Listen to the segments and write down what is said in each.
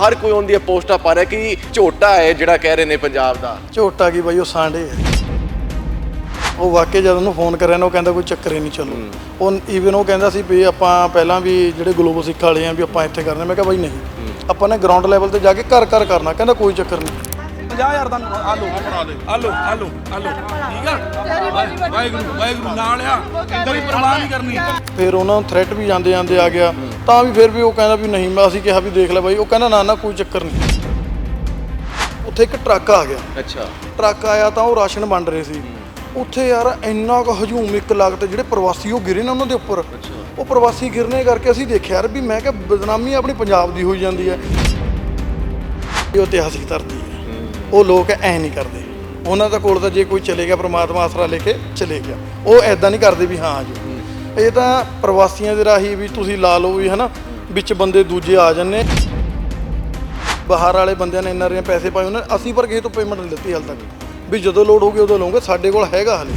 ਹਰ ਕੋਈ ਉਹਦੀਆਂ ਪੋਸਟਾਂ ਪਾ ਰਿਹਾ ਕਿ ਝੋਟਾ ਹੈ ਜਿਹੜਾ ਕਹਿ ਰਹੇ ਨੇ ਪੰਜਾਬ ਦਾ। ਝੋਟਾ ਕੀ ਬਾਈ ਉਹ ਸਾਂਡੇ ਹੈ। ਉਹ ਵਾਕਿਆ ਜਦ ਉਹਨੂੰ ਫੋਨ ਕਰਿਆ ਨਾ ਉਹ ਕਹਿੰਦਾ ਕੋਈ ਚੱਕਰ ਹੀ ਨਹੀਂ ਚਲੋ। ਉਹ ਈਵਨ ਉਹ ਕਹਿੰਦਾ ਸੀ ਵੀ ਆਪਾਂ ਪਹਿਲਾਂ ਵੀ ਜਿਹੜੇ ਗਲੋਬਲ ਸਿੱਖ ਵਾਲੇ ਆ ਵੀ ਆਪਾਂ ਇੱਥੇ ਕਰਨੇ। ਮੈਂ ਕਿਹਾ ਬਾਈ ਨਹੀਂ। ਆਪਾਂ ਨੇ ਗਰਾਊਂਡ ਲੈਵਲ ਤੇ ਜਾ ਕੇ ਘਰ ਘਰ ਕਰਨਾ। ਕਹਿੰਦਾ ਕੋਈ ਚੱਕਰ ਨਹੀਂ। 50000 ਦਾ ਆਲੂ ਆਲੂ ਆਲੂ ਆਲੂ। ਠੀਕ ਆ? ਵਾਹਿਗੁਰੂ ਵਾਹਿਗੁਰੂ ਨਾਲ ਆ। ਕੋਈ ਪਰਵਾਹ ਨਹੀਂ ਕਰਨੀ। ਫਿਰ ਉਹਨਾਂ ਨੂੰ ਥ੍ਰੈਟ ਵੀ ਜਾਂਦੇ ਜਾਂਦੇ ਆ ਗਿਆ। ਤਾਂ ਵੀ ਫਿਰ ਵੀ ਉਹ ਕਹਿੰਦਾ ਵੀ ਨਹੀਂ ਮੈਂ ਅਸੀਂ ਕਿਹਾ ਵੀ ਦੇਖ ਲੈ ਬਾਈ ਉਹ ਕਹਿੰਦਾ ਨਾ ਨਾ ਕੋਈ ਚੱਕਰ ਨਹੀਂ। ਉੱਥੇ ਇੱਕ ਟਰੱਕ ਆ ਗਿਆ। ਅੱਛਾ। ਟਰੱਕ ਆਇਆ ਤਾਂ ਉਹ ਰਾਸ਼ਨ ਵੰਡ ਰਹੇ ਸੀ। ਉੱਥੇ ਯਾਰ ਇੰਨਾ ਕੁ ਹਜੂਮ ਇੱਕ ਲਾਗਤ ਜਿਹੜੇ ਪ੍ਰਵਾਸੀ ਉਹ ਗਿਰੇ ਨੇ ਉਹਨਾਂ ਦੇ ਉੱਪਰ। ਉਹ ਪ੍ਰਵਾਸੀ ਗਿਰਨੇ ਕਰਕੇ ਅਸੀਂ ਦੇਖਿਆ ਯਾਰ ਵੀ ਮੈਂ ਕਿਹਾ ਬਦਨਾਮੀ ਆਪਣੀ ਪੰਜਾਬ ਦੀ ਹੋਈ ਜਾਂਦੀ ਹੈ। ਇਹ ਇਤਿਹਾਸਿਕ ਧਰਤੀ ਹੈ। ਉਹ ਲੋਕ ਐ ਨਹੀਂ ਕਰਦੇ। ਉਹਨਾਂ ਦਾ ਕੋਲ ਤਾਂ ਜੇ ਕੋਈ ਚਲੇ ਗਿਆ ਪ੍ਰਮਾਤਮਾ ਆਸਰਾ ਲੈ ਕੇ ਚਲੇ ਗਿਆ। ਉਹ ਐਦਾਂ ਨਹੀਂ ਕਰਦੇ ਵੀ ਹਾਂ ਜੀ ਇਹ ਤਾਂ ਪ੍ਰਵਾਸੀਆਂ ਦੇ ਰਾਹੀਂ ਵੀ ਤੁਸੀਂ ਲਾ ਲਓ ਵੀ ਹਨਾ, ਵਿੱਚ ਬੰਦੇ ਦੂਜੇ ਆ ਜਾਂਦੇ। ਬਾਹਰ ਵਾਲੇ ਬੰਦਿਆਂ ਨੇ ਇੰਨਾ ਰੇ ਪੈਸੇ ਪਾਏ ਉਹਨਾਂ ਨੇ ਅਸੀਂ ਪਰ ਕਿਸੇ ਤੋਂ ਪੇਮੈਂਟ ਨਹੀਂ ਦਿੱਤੀ ਹਾਲ ਤੱਕ। ਵੀ ਜਦੋਂ ਲੋਡ ਹੋਊਗੀ ਉਦੋਂ ਲਵਾਂਗੇ ਸਾਡੇ ਕੋਲ ਹੈਗਾ ਹਲੇ।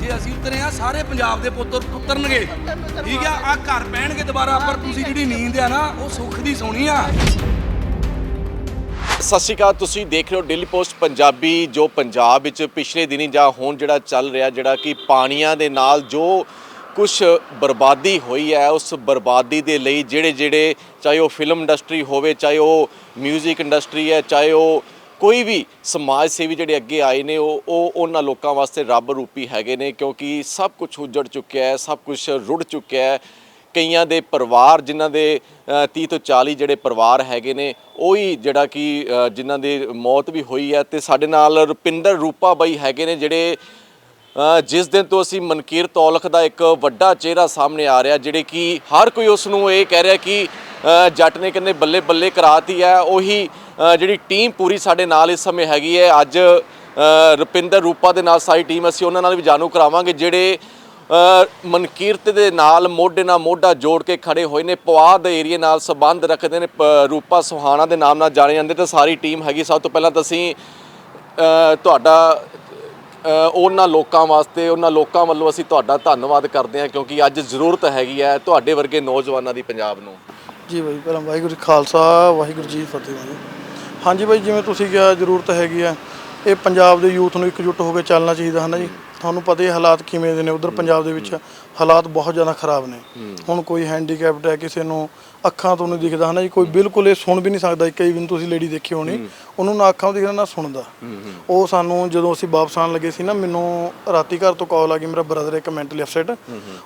ਜੇ ਅਸੀਂ ਉਤਰੇ ਆ, ਸਾਰੇ ਪੰਜਾਬ ਦੇ ਪੁੱਤਰ ਉਤਰਨਗੇ। ਠੀਕ ਆ ਆ ਘਰ ਪੈਣਗੇ ਦੁਬਾਰਾ, ਪਰ ਤੁਸੀਂ ਜਿਹੜੀ ਨੀਂਦ ਆ ਨਾ, ਉਹ ਸੁੱਖ ਦੀ ਸੋਣੀ ਆ। ਸਤਿ ਸ਼੍ਰੀ ਅਕਾਲ, ਤੁਸੀਂ ਦੇਖ ਰਹੇ ਹੋ ਡੇਲੀ ਪੋਸਟ ਪੰਜਾਬੀ, ਜੋ ਪੰਜਾਬ ਵਿੱਚ ਪਿਛਲੇ ਦਿਨੀ ਜਾਂ ਹੁਣ ਜਿਹੜਾ ਚੱਲ ਰਿਹਾ, ਜਿਹੜਾ ਕਿ ਪਾਣੀਆਂ ਦੇ ਨਾਲ ਜੋ ਕੁਝ ਬਰਬਾਦੀ ਹੋਈ ਹੈ, ਉਸ ਬਰਬਾਦੀ ਦੇ ਲਈ ਜਿਹੜੇ ਜਿਹੜੇ ਚਾਹੇ ਉਹ ਫਿਲਮ ਇੰਡਸਟਰੀ ਹੋਵੇ, ਚਾਹੇ ਉਹ 뮤직 ਇੰਡਸਟਰੀ ਹੈ, ਚਾਹੇ ਉਹ ਕੋਈ ਵੀ ਸਮਾਜ ਸੇਵੀ ਜਿਹੜੇ ਅੱਗੇ ਆਏ ਨੇ, ਉਹ ਉਹ ਉਹਨਾਂ ਲੋਕਾਂ ਵਾਸਤੇ ਰੱਬ ਰੂਪੀ ਹੈਗੇ ਨੇ, ਕਿਉਂਕਿ ਸਭ ਕੁਝ ਉਜੜ ਚੁੱਕਿਆ ਹੈ, ਸਭ ਕੁਝ ਰੁੜ ਚੁੱਕਿਆ ਹੈ। ਕਈਆਂ ਦੇ ਪਰਿਵਾਰ ਜਿਨ੍ਹਾਂ ਦੇ ਅ, 30 ਤੋਂ 40 ਜਿਹੜੇ ਪਰਿਵਾਰ ਹੈਗੇ ਨੇ ਉਹੀ ਜਿਹੜਾ ਕਿ ਜਿਨ੍ਹਾਂ ਦੀ ਮੌਤ ਵੀ ਹੋਈ ਹੈ ਤੇ ਸਾਡੇ ਨਾਲ ਰੁਪਿੰਦਰ ਰੂਪਾ ਬਾਈ ਹੈਗੇ ਨੇ ਜਿਹੜੇ ਜਿਸ ਦਿਨ ਤੋਂ ਅਸੀਂ ਮਨਕੀਰ ਤੌਲਖ ਦਾ ਇੱਕ ਵੱਡਾ ਚਿਹਰਾ ਸਾਹਮਣੇ ਆ ਰਿਹਾ ਜਿਹੜੇ ਕਿ ਹਰ ਕੋਈ ਉਸ ਨੂੰ ਇਹ ਕਹਿ ਰਿਹਾ ਕਿ ਜੱਟ ਨੇ ਕਹਿੰਦੇ ਬੱਲੇ ਬੱਲੇ ਕਰਾਤੀ ਹੈ ਉਹੀ ਜਿਹੜੀ ਟੀਮ ਪੂਰੀ ਸਾਡੇ ਨਾਲ ਇਸ ਸਮੇਂ ਹੈਗੀ ਹੈ। ਅੱਜ ਰੁਪਿੰਦਰ ਰੂਪਾ ਦੇ ਨਾਲ ਸਾਰੀ ਟੀਮ ਅਸੀਂ ਉਹਨਾਂ ਨਾਲ ਵੀ ਜਾਣੂ ਕਰਾਵਾਂਗੇ ਜਿਹੜੇ ਮਨਕੀਰਤ ਦੇ ਨਾਲ ਮੋਢੇ ਨਾਲ ਮੋਢਾ ਜੋੜ ਕੇ ਖੜੇ ਹੋਏ ਨੇ। ਪਵਾਦ ਏਰੀਏ ਨਾਲ ਸੰਬੰਧ ਰੱਖਦੇ ਨੇ, ਪ- ਰੂਪਾ ਸੁਹਾਣਾ ਦੇ ਨਾਮ ਨਾਲ ਜਾਣੇ ਜਾਂਦੇ ਤੇ ਸਾਰੀ ਟੀਮ ਹੈਗੀ। ਸਭ ਤੋਂ ਪਹਿਲਾਂ ਤਾਂ ਅਸੀਂ ਤੁਹਾਡਾ ਉਹਨਾਂ ਲੋਕਾਂ ਵਾਸਤੇ, ਉਹਨਾਂ ਲੋਕਾਂ ਵੱਲੋਂ ਅਸੀਂ ਤੁਹਾਡਾ ਧੰਨਵਾਦ ਕਰਦੇ ਹਾਂ ਕਿਉਂਕਿ ਅੱਜ ਜ਼ਰੂਰਤ ਹੈਗੀ ਹੈ ਤੁਹਾਡੇ ਵਰਗੇ ਨੌਜਵਾਨਾਂ ਦੀ ਪੰਜਾਬ ਨੂੰ। ਜੀ ਬਾਈ, ਪਹਿਲਾਂ ਵਾਹਿਗੁਰੂ ਜੀ ਖਾਲਸਾ, ਵਾਹਿਗੁਰੂ ਜੀ ਕੀ ਫਤਿਹ ਬਾਈ। ਹਾਂਜੀ ਬਾਈ, ਜਿਵੇਂ ਤੁਸੀਂ ਕਿਹਾ ਜ਼ਰੂਰਤ ਹੈਗੀ ਆ ਇਹ ਪੰਜਾਬ ਦੇ ਯੂਥ ਨੂੰ ਇਕਜੁੱਟ ਹੋ ਕੇ ਚੱਲਣਾ ਚਾਹੀਦਾ, ਹੈ ਨਾ ਜੀ? ਤੁਹਾਨੂੰ ਪਤਾ ਹੀ ਹੈ ਹਾਲਾਤ ਕਿਵੇਂ ਦੇ ਨੇ। ਉਧਰ ਪੰਜਾਬ ਦੇ ਵਿੱਚ ਹਾਲਾਤ ਬਹੁਤ ਜ਼ਿਆਦਾ ਖਰਾਬ ਨੇ। ਹੁਣ ਕੋਈ ਹੈਂਡੀਕੈਪਡ ਹੈ ਕਿਸੇ ਨੂੰ ਅੱਖਾਂ ਤੋਂ ਨਹੀਂ ਦਿਖਦਾ ਹੈ ਨਾ ਜੀ ਕੋਈ ਬਿਲਕੁਲ ਇਹ ਸੁਣ ਵੀ ਨਹੀਂ ਸਕਦਾ। ਕਈ ਵੀ ਤੁਸੀਂ ਲੇਡੀ ਦੇਖੀ ਹੋਣੀ ਉਹਨੂੰ ਨਾ ਅੱਖਾਂ ਤੋਂ ਦਿਖਦਾ ਨਾ ਸੁਣਦਾ। ਉਹ ਸਾਨੂੰ ਜਦੋਂ ਅਸੀਂ ਵਾਪਸ ਆਉਣ ਲੱਗੇ ਸੀ ਨਾ ਮੈਨੂੰ ਰਾਤੀ ਘਰ ਤੋਂ ਕਾਲ ਆ ਗਈ ਮੇਰਾ ਬ੍ਰਦਰ ਇੱਕ ਮੈਂਟਲੀ ਅਪਸੈਟ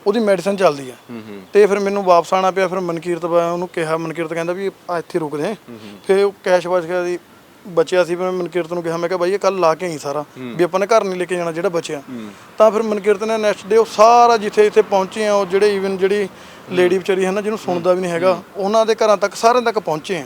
ਉਹਦੀ ਮੈਡੀਸਨ ਚੱਲਦੀ ਆ। ਤੇ ਫਿਰ ਮੈਨੂੰ ਵਾਪਸ ਆਣਾ ਪਿਆ ਫਿਰ ਮਨਕੀਰਤ ਉਹਨੂੰ ਕਿਹਾ ਮਨਕੀਰਤ ਕਹਿੰਦਾ ਵੀ ਆ ਇੱਥੇ ਰੁਕਦੇ। ਫਿਰ ਉਹ ਕੈਸ਼ ਵਾਚ ਗਿਆ ਦੀ ਬਚਿਆ ਸੀ ਫਿਰ ਮੈਂ ਮਨਕੀਰਤ ਨੂੰ ਕਿਹਾ ਮੈਂ ਕਿਹਾ ਬਾਈ ਇਹ ਕੱਲ ਲਾ ਕੇ ਆਈ ਸਾਰਾ ਵੀ ਆਪਾਂ ਨੇ ਘਰ ਨਹੀਂ ਲੈ ਕੇ ਜਾਣਾ ਜਿਹੜਾ ਬਚਿਆ। ਤਾਂ ਫਿਰ ਮਨਕੀਰਤ ਨੇ ਨੈਕਸਟ ਡੇ ਉਹ ਸਾਰਾ ਜਿੱਥੇ ਇੱਥੇ ਪਹੁੰਚੇ ਆ ਉਹ ਜਿਹੜੇ ਈਵਨ ਜਿਹੜੀ ਲੇਡੀ ਵਿਚਾਰੀ ਹੈ ਨਾ ਜਿਹਨੂੰ ਸੁਣਦਾ ਵੀ ਨਹੀਂ ਹੈਗਾ ਉਹਨਾਂ ਦੇ ਘਰਾਂ ਤੱਕ ਸਾਰਿਆਂ ਤੱਕ ਪਹੁੰਚੇ ਆ।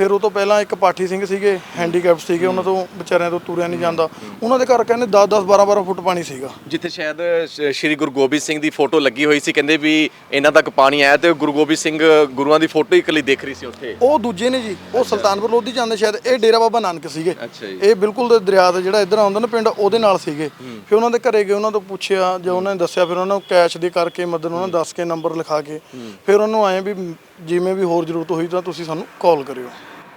ਫਿਰ ਉਹ ਤੋਂ ਪਹਿਲਾਂ ਇੱਕ ਪਾਠੀ ਸਿੰਘ ਸੀਗੇ ਹੈਂਡੀਕੈਪਟ ਸੀਗੇ ਉਹਨਾਂ ਤੋਂ ਵਿਚਾਰਿਆਂ ਤੋਂ ਤੁਰਿਆ ਨਹੀਂ ਜਾਂਦਾ। ਉਹਨਾਂ ਦੇ ਘਰ ਕਹਿੰਦੇ 10 10 12 12 ਫੁੱਟ ਪਾਣੀ ਸੀਗਾ। ਜਿੱਥੇ ਸ਼ਾਇਦ ਸ਼- ਸ਼੍ਰੀ ਗੁਰੂ ਗੋਬਿੰਦ ਸਿੰਘ ਦੀ ਫੋਟੋ ਲੱਗੀ ਹੋਈ ਸੀ ਕਹਿੰਦੇ ਵੀ ਇਹਨਾਂ ਤੱਕ ਪਾਣੀ ਆਇਆ ਤੇ ਗੁਰੂ ਗੋਬਿੰਦ ਸਿੰਘ ਗੁਰੂਆਂ ਦੀ ਫੋਟੋ ਹੀ ਇਕੱਲੀ ਦੇਖ ਰਹੀ ਸੀ ਉੱਥੇ। ਉਹ ਦੂਜੇ ਨੇ ਜੀ ਉਹ ਸੁਲਤਾਨਪੁਰ ਲੋਧੀ ਜਾਂਦੇ ਸ਼ਾਇਦ ਇਹ ਡੇਰਾ ਬਾਬਾ ਨਾਨਕ ਸੀਗੇ। ਅੱਛਾ ਜੀ। ਇਹ ਬਿਲਕੁਲ ਦੇ ਦਰਿਆ ਤੇ ਜਿਹੜਾ ਇੱਧਰ ਆਉਂਦਾ ਨਾ ਪਿੰਡ ਉਹਦੇ ਨਾਲ ਸੀਗੇ। ਫਿਰ ਉਹਨਾਂ ਦੇ ਘਰੇ ਗਏ ਉਹਨਾਂ ਤੋਂ ਪੁੱਛਿਆ ਜੇ ਉਹਨਾਂ ਨੇ ਦੱਸਿਆ ਫਿਰ ਉਹਨਾਂ ਨੂੰ ਕੈਸ਼ ਦੇ ਕਰਕੇ ਮਦਦ ਉਹਨਾਂ ਨੂੰ ਦੱਸ ਕੇ ਨੰਬਰ ਲਿਖਾ ਕੇ ਫਿਰ ਉਹਨੂੰ ਆਏ ਵੀ ਜਿਵੇਂ ਵੀ ਹੋਰ ਜ਼ਰੂਰਤ ਹੋਈ ਤਾਂ ਤੁਸੀਂ ਸਾਨੂੰ ਕਾਲ ਕਰਿਓ।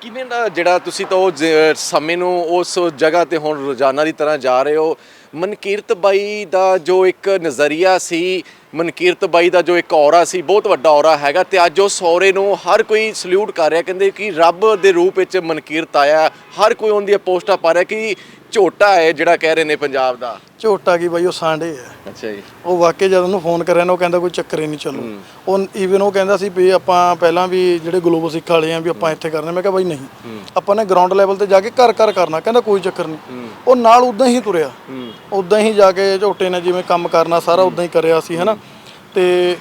ਕਿਵੇਂ ਦਾ ਜਿਹੜਾ ਤੁਸੀਂ ਤਾਂ ਉਹ ਜ- ਸਮੇਂ ਨੂੰ ਉਸ ਜਗ੍ਹਾ ਤੇ ਹੁਣ ਰੋਜ਼ਾਨਾ ਦੀ ਤਰ੍ਹਾਂ ਜਾ ਰਹੇ ਹੋ? ਮਨਕੀਰਤ ਬਾਈ ਦਾ ਜੋ ਇੱਕ ਨਜ਼ਰੀਆ ਸੀ, ਮਨਕੀਰਤ ਬਾਈ ਦਾ ਜੋ ਇੱਕ ਔਰਾ ਸੀ, ਬਹੁਤ ਵੱਡਾ ਔਰਾ ਹੈਗਾ ਤੇ ਅੱਜ ਉਸ ਔਰੇ ਨੂੰ ਹਰ ਕੋਈ ਸਲੂਟ ਕਰ ਰਿਹਾ, ਕਹਿੰਦੇ ਕਿ ਰੱਬ ਦੇ ਰੂਪ ਵਿੱਚ ਮਨਕੀਰਤ ਆਇਆ, ਹਰ ਕੋਈ ਉਹਦੀਆਂ ਪੋਸਟਾਂ ਪਾ ਰਿਹਾ ਕਿ ਝੋਟਾ ਹੈ ਜਿਹੜਾ ਕਹਿ ਰਹੇ ਨੇ ਪੰਜਾਬ ਦਾ? ਝੋਟਾ ਕੀ ਬਾਈ ਉਹ ਸਾਂਡੇ ਹੈ ਅੱਛਾ ਜੀ। ਉਹ ਵਾਕਿਆ ਜਦ ਉਹਨੂੰ ਫੋਨ ਕਰਿਆ ਨਾ ਉਹ ਕਹਿੰਦਾ ਕੋਈ ਚੱਕਰ ਹੀ ਨਹੀਂ ਚਲੋ। ਉਹ ਈਵਨ ਉਹ ਕਹਿੰਦਾ ਸੀ ਵੀ ਆਪਾਂ ਪਹਿਲਾਂ ਵੀ ਜਿਹੜੇ ਗਲੋਬਲ ਸਿੱਖ ਵਾਲੇ ਆ ਵੀ ਆਪਾਂ ਇੱਥੇ ਕਰਨੇ। ਮੈਂ ਕਿਹਾ ਬਾਈ ਨਹੀਂ। ਆਪਾਂ ਨੇ ਗਰਾਊਂਡ ਲੈਵਲ ਤੇ ਜਾ ਕੇ ਘਰ ਘਰ ਕਰਨਾ। ਕਹਿੰਦਾ ਕੋਈ ਚੱਕਰ ਨਹੀਂ। ਉਹ ਨਾਲ ਉਦਾਂ ਹੀ ਤੁਰਿਆ। ਉਦਾਂ ਹੀ ਜਾ ਕੇ ਝੋਟੇ ਨੇ ਜਿਵੇਂ ਕੰਮ ਕਰਨਾ ਸਾਰਾ ਉਦਾਂ ਹੀ ਕਰਿਆ ਸੀ ਹਨਾ। ਤੇ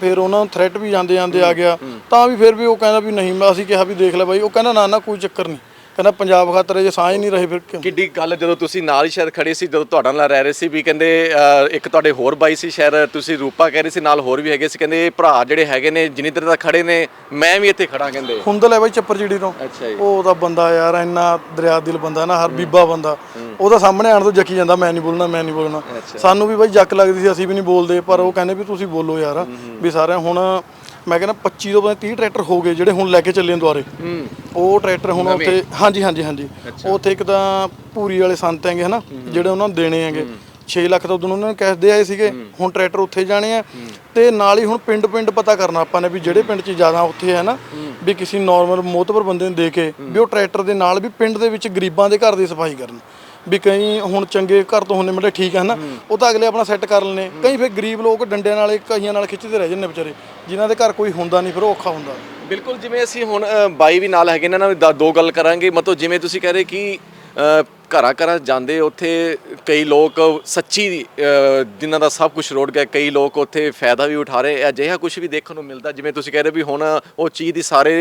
ਫਿਰ ਉਹਨਾਂ ਨੂੰ ਥ੍ਰੈਟ ਵੀ ਜਾਂਦੇ ਜਾਂਦੇ ਆ ਗਿਆ। ਤਾਂ ਵੀ ਫਿਰ ਵੀ ਉਹ ਕਹਿੰਦਾ ਵੀ ਨਹੀਂ ਮੈਂ ਅਸੀਂ ਕਿਹਾ ਵੀ ਦੇਖ ਲੈ ਬਾਈ। ਉਹ ਕਹਿੰਦਾ ਨਾ ਨਾ ਕੋਈ ਚੱਕਰ ਨਹੀਂ। ਕਹਿੰਦਾ ਪੰਜਾਬ ਖਾਤਰ ਜੇ ਸਾਂਝ ਨਹੀਂ ਰਹੇ ਫਿਰ ਕਿਉਂ? ਕਿੱਡੀ ਗੱਲ ਜਦੋਂ ਤੁਸੀਂ ਨਾਲ ਹੀ ਸ਼ਾਇਦ ਖੜੇ ਸੀ ਜਦੋਂ ਤੁਹਾਡਾ ਨਾਲ ਰਹਿ ਰਹੇ ਸੀ ਵੀ ਕਹਿੰਦੇ ਅਹ, ਇੱਕ ਤੁਹਾਡੇ ਹੋਰ ਬਾਈ ਸੀ ਸ਼ਾਇਦ ਤੁਸੀਂ ਰੂਪਾ ਕਹਿ ਰਹੇ ਸੀ ਨਾਲ ਹੋਰ ਵੀ ਹੈਗੇ ਸੀ ਕਹਿੰਦੇ ਇਹ ਭਰਾ ਜਿਹੜੇ ਹੈਗੇ ਨੇ ਜਿੰਨੀ ਦੇਰ ਤੱਕ ਖੜੇ ਨੇ ਮੈਂ ਵੀ ਇੱਥੇ ਖੜਾ ਕਹਿੰਦੇ। ਹੁੰਦਲ ਹੈ ਬਾਈ ਚੱਪਰ ਜਿਹੜੀ ਤੋਂ। ਅੱਛਾ ਜੀ। ਉਹ ਤਾਂ ਬੰਦਾ ਯਾਰ ਇੰਨਾ ਦਰਿਆ ਦਿਲ ਬੰਦਾ ਨਾ ਹਰ ਬੀਬਾ ਬੰਦਾ। ਉਹਦਾ ਸਾਹਮਣੇ ਆਣ ਤੋਂ ਜੱਕੀ ਜਾਂਦਾ ਮੈਂ ਨਹੀਂ ਬੋਲਣਾ ਮੈਂ ਨਹੀਂ ਬੋਲਣਾ। ਸਾਨੂੰ ਵੀ ਬਾਈ ਜੱਕ ਲੱਗਦੀ ਸੀ ਅਸੀਂ ਵੀ ਨਹੀਂ ਬੋਲਦੇ ਪਰ ਉਹ ਕਹਿੰਦੇ ਵੀ ਤੁਸੀਂ ਬੋਲੋ ਯਾਰ ਵੀ ਸਾਰਿਆਂ ਹੁਣ ਮੈਂ ਕਹਿੰਦਾ 25 ਤੋਂ ਪਤਾ 30 ਟਰੈਕਟਰ ਹੋ ਗਏ ਜਿਹੜੇ ਹੁਣ ਲੈ ਕੇ ਚੱਲੇ ਨੇ ਦੁਆਰੇ। ਹੂੰ। ਉਹ ਟਰੈਕਟਰ ਹੁਣ ਨਵੇਂ? ਉੱਥੇ ਹਾਂਜੀ ਹਾਂਜੀ ਹਾਂਜੀ। ਉੱਥੇ ਇੱਕ ਤਾਂ ਪੂਰੀ ਵਾਲੇ ਸੰਤ ਹੈਗੇ ਹਨਾ ਜਿਹੜੇ ਉਹਨਾਂ ਨੂੰ ਦੇਣੇ ਹੈਗੇ। 6 ਲੱਖ ਤਾਂ ਉਦੋਂ ਉਹਨਾਂ ਨੇ ਕੈਸ਼ ਦੇ ਆਏ ਸੀਗੇ ਹੁਣ ਟਰੈਕਟਰ ਉੱਥੇ ਜਾਣੇ ਆ। ਤੇ ਨਾਲ ਹੀ ਹੁਣ ਪਿੰਡ ਪਿੰਡ ਪਤਾ ਕਰਨਾ ਆਪਾਂ ਨੇ ਵੀ ਜਿਹੜੇ ਪਿੰਡ 'ਚ ਜ਼ਿਆਦਾ ਉੱਥੇ ਹੈ ਨਾ ਵੀ ਕਿਸੇ ਨਾਰਮਲ ਮੋਤਬਰ ਬੰਦੇ ਨੂੰ ਦੇ ਕੇ ਵੀ ਉਹ ਟਰੈਕਟਰ ਦੇ ਨਾਲ ਵੀ ਪਿੰਡ ਦੇ ਵਿੱਚ ਗਰੀਬਾਂ ਦੇ ਘਰ ਦੀ ਸਫ਼ਾਈ ਕਰਨ। ਵੀ ਕਈ ਹੁਣ ਚੰਗੇ ਘਰ ਤੋਂ ਹੁੰਨੇ ਮਤਲਬ ਠੀਕ ਹੈ। ਨਾ ਉਹ ਤਾਂ ਅਗਲੇ ਆਪਣਾ ਸੈੱਟ ਕਰ ਲੈਣੇ ਕਈ ਫਿਰ ਗਰੀਬ ਲੋਕ ਡੰਡਿਆਂ ਨਾਲ ਕਈਆਂ ਨਾਲ ਖਿੱਚਦੇ ਰਹਿ ਜਾਂਦੇ ਵਿਚਾਰੇ। ਜਿਨ੍ਹਾਂ ਦੇ ਘਰ ਕੋਈ ਹੁੰਦਾ ਨਹੀਂ ਫਿਰ ਉਹ ਔਖਾ ਹੁੰਦਾ। ਬਿਲਕੁਲ ਜਿਵੇਂ ਅਸੀਂ ਹੁਣ ਅ, ਬਾਈ ਵੀ ਨਾਲ ਹੈਗੇ ਇਹਨਾਂ ਨਾਲ ਵੀ ਦ- ਦੋ ਗੱਲ ਕਰਾਂਗੇ। ਮਤਲਬ ਜਿਵੇਂ ਤੁਸੀਂ ਕਹਿ ਰਹੇ ਕਿ ਅ, ਘਰਾਂ ਘਰਾਂ ਜਾਂਦੇ ਉੱਥੇ ਕਈ ਲੋਕ ਸੱਚੀ ਜਿਨ੍ਹਾਂ ਦਾ ਸਭ ਕੁਝ ਰੋੜ ਗਿਆ ਕਈ ਲੋਕ ਉੱਥੇ ਫਾਇਦਾ ਵੀ ਉਠਾ ਰਹੇ ਅਜਿਹਾ ਕੁਝ ਵੀ ਦੇਖਣ ਨੂੰ ਮਿਲਦਾ ਜਿਵੇਂ ਤੁਸੀਂ ਕਹਿ ਰਹੇ ਵੀ ਹੁਣ ਉਹ ਚੀਜ਼ ਦੀ ਸਾਰੇ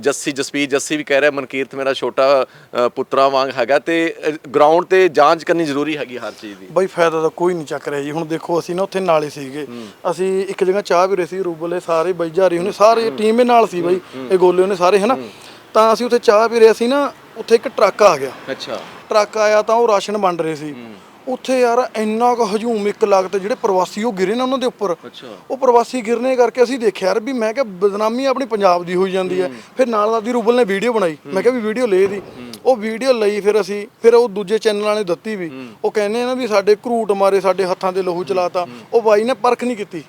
ਜੱਸੀ ਜਸਪੀਰ ਜੱਸੀ ਵੀ ਕਹਿ ਰਿਹਾ ਮਨਕੀਰਤ ਮੇਰਾ ਛੋਟਾ ਪੁੱਤਰਾ ਵਾਂਗ ਹੈਗਾ ਤੇ ਗਰਾਊਂਡ ਤੇ ਜਾਂਚ ਕਰਨੀ ਜ਼ਰੂਰੀ ਹੈਗੀ ਹਰ ਚੀਜ਼ ਦੀ। ਬਈ ਫਾਇਦਾ ਤਾਂ ਕੋਈ ਨਹੀਂ ਚੱਕ ਰਿਹਾ ਜੀ ਹੁਣ ਦੇਖੋ ਅਸੀਂ ਨਾ ਉੱਥੇ ਨਾਲੇ ਸੀਗੇ ਅਸੀਂ ਇੱਕ ਜਗ੍ਹਾ ਚਾਹ ਵੀ ਰਹੇ ਸੀ ਰੂਬਲੇ ਸਾਰੇ ਬਈ ਜਾਰੀ ਉਹਨੇ ਸਾਰੇ ਟੀਮ ਦੇ ਨਾਲ ਸੀ ਬਈ ਇਹ ਗੋਲੇ ਉਹਨੇ ਸਾਰੇ ਹਨਾ? ਤਾਂ ਅਸੀਂ ਉੱਥੇ ਚਾਹ ਵੀ ਰਹੇ ਸੀ ਨਾ ਉੱਥੇ ਇੱਕ ਟਰੱਕ ਆ ਗਿਆ। ਅੱਛਾ। ਟਰੱਕ ਆਇਆ ਤਾਂ ਉਹ ਰਾਸ਼ਨ ਵੰਡ ਰਹੇ ਸੀ। ਉੱਥੇ ਯਾਰ ਇੰਨਾ ਕੁ ਹਜੂਮ ਇੱਕ ਲੱਗਤ ਜਿਹੜੇ ਪ੍ਰਵਾਸੀ ਉਹ ਗਿਰੇ ਨਾ ਉਹਨਾਂ ਦੇ ਉੱਪਰ। ਅੱਛਾ। ਉਹ ਪ੍ਰਵਾਸੀ ਗਿਰਨੇ ਕਰਕੇ ਅਸੀਂ ਦੇਖਿਆ ਯਾਰ ਵੀ ਮੈਂ ਕਿਹਾ ਬਦਨਾਮੀ ਆਪਣੀ ਪੰਜਾਬ ਦੀ ਹੋਈ ਜਾਂਦੀ ਹੈ। ਫਿਰ ਨਾਲ ਦਾ ਦੀ ਰੂਬਲ ਨੇ ਵੀਡੀਓ ਬਣਾਈ। ਮੈਂ ਕਿਹਾ ਵੀ ਵੀਡੀਓ ਲੈ ਦੀ। ਉਹ ਵੀਡੀਓ ਲਈ ਫਿਰ ਅਸੀਂ ਫਿਰ ਉਹ ਦੂਜੇ ਚੈਨਲਾਂ ਨੇ ਦਿੱਤੀ ਵੀ। ਉਹ ਕਹਿੰਦੇ ਆ ਨਾ ਵੀ ਸਾਡੇ ਘਰੂਟ ਮਾਰੇ ਸਾਡੇ ਹੱਥਾਂ ਦੇ ਲਹੂ ਚਲਾਤਾ। ਉਹ ਬਾਈ ਨੇ ਪਰਖ ਨਹੀਂ ਕੀਤੀ।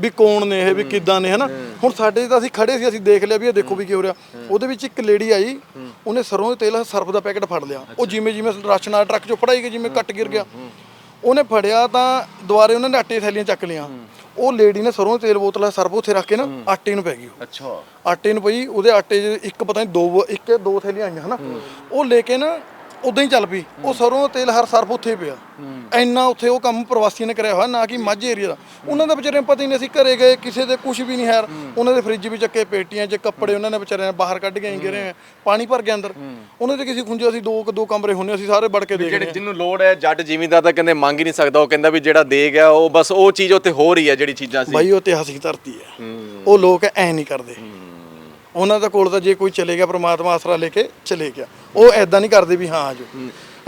ਵੀ ਕੌਣ ਨੇ ਇਹ ਵੀ ਕਿੱਦਾਂ ਨੇ ਹਨਾ? ਹੁਣ ਸਾਡੇ ਤਾਂ ਅਸੀਂ ਖੜੇ ਸੀ ਅਸੀਂ ਦੇਖ ਲਿਆ ਵੀ ਇਹ ਦੇਖੋ ਵੀ ਕੀ ਹੋ ਰਿਹਾ। ਉਹਦੇ ਵਿੱਚ ਇੱਕ ਲੇਡੀ ਆਈ ਉਹਨੇ ਸਰੋਂ ਦੇ ਤੇਲ ਸਰਫ ਦਾ ਪੈਕੇਟ ਫੜ ਲਿਆ। ਉਹ ਜਿਵੇਂ ਜਿਵੇਂ ਰਾਸ਼ਨ ਵਾਲਾ ਟਰੱਕ ਚੋਂ ਫੜਾਈ ਗਈ ਜਿਵੇਂ ਕੱਟ ਗਿਰ ਗਿਆ। ਉਹਨੇ ਫੜਿਆ ਤਾਂ ਦੁਬਾਰੇ ਉਹਨਾਂ ਨੇ ਆਟੇ ਦੀਆਂ ਥੈਲੀਆਂ ਚੱਕ ਲਿਆ ਉਹ ਲੇਡੀ ਨੇ ਸਰੋਂ ਦੇ ਤੇਲ ਬੋਤਲ ਸਰਫ ਉੱਥੇ ਰੱਖ ਕੇ ਨਾ ਆਟੇ ਨੂੰ ਪੈ ਗਈ ਉਹ। ਅੱਛਾ। ਆਟੇ ਨੂੰ ਪਈ ਉਹਦੇ ਆਟੇ 'ਚ ਇੱਕ ਪਤਾ ਨਹੀਂ ਦੋ ਇੱਕ ਦੋ ਥੈਲੀਆਂ ਆਈਆਂ ਹਨਾ। ਉਹ ਲੈ ਕੇ ਨਾ ਉਦਾਂ ਹੀ ਚੱਲ ਪਈ। ਉਹ ਸਰੋਂ ਦਾ ਤੇਲ ਹਰ ਸਰਫ ਉੱਥੇ ਹੀ। ਪਿਆ ਇੰਨਾ ਉੱਥੇ ਉਹ ਕੰਮ ਪ੍ਰਵਾਸੀਆਂ ਨੇ ਕਰਿਆ ਹੋਇਆ ਨਾ ਕਿ ਮਾਝੇ ਏਰੀਆ ਦਾ। ਉਹਨਾਂ ਦਾ ਵਿਚਾਰਿਆਂ ਪਤਾ ਹੀ ਨਹੀਂ ਅਸੀਂ ਘਰੇ ਗਏ ਕਿਸੇ ਦੇ ਕੁਝ ਵੀ ਨਹੀਂ ਹੈ। ਉਹਨਾਂ ਦੇ ਫ੍ਰਿਜ ਵੀ ਚੱਕੇ ਪੇਟੀਆਂ 'ਚ ਕੱਪੜੇ ਉਹਨਾਂ ਨੇ ਵਿਚਾਰਿਆਂ ਬਾਹਰ ਕੱਢ ਕੇ ਗਿਰੇ ਪਾਣੀ ਭਰ ਗਿਆ ਅੰਦਰ। ਉਹਨਾਂ ਦੇ ਕਿਸੇ ਖੁੰਝੇ ਅਸੀਂ ਦੋ ਦੋ ਕਮਰੇ ਹੁੰਨੇ ਅਸੀਂ ਸਾਰੇ ਵੜ ਕੇ ਦੇਖ ਜਿਹੜੇ ਜਿਹਨੂੰ ਲੋੜ ਹੈ ਜੱਟ ਜ਼ਿਮੀਂਦਾਰ ਤਾਂ ਕਹਿੰਦੇ ਮੰਗ ਹੀ ਨਹੀਂ ਸਕਦਾ ਉਹ ਕਹਿੰਦਾ ਵੀ ਜਿਹੜਾ ਦੇ ਗਿਆ ਉਹ ਬਸ ਉਹ ਚੀਜ਼ ਉੱਥੇ ਹੋ ਰਹੀ ਹੈ ਜਿਹੜੀ ਚੀਜ਼ਾਂ ਸੀ। ਬਾਈ ਉਹ ਇਤਿਹਾਸਿਕ ਧਰਤੀ ਹੈ। ਉਹ ਲੋਕ ਐ ਨਹੀਂ ਕਰਦੇ। ਉਹਨਾਂ ਦਾ ਕੋਲ ਤਾਂ ਜੇ ਕੋਈ ਚਲੇ ਗਿਆ ਪ੍ਰਮਾਤਮਾ ਆਸਰਾ ਲੈ ਕੇ ਚਲੇ ਗਿਆ। ਉਹ ਐਦਾਂ ਨਹੀਂ ਕਰਦੇ ਵੀ ਹਾਂ ਆਜੋ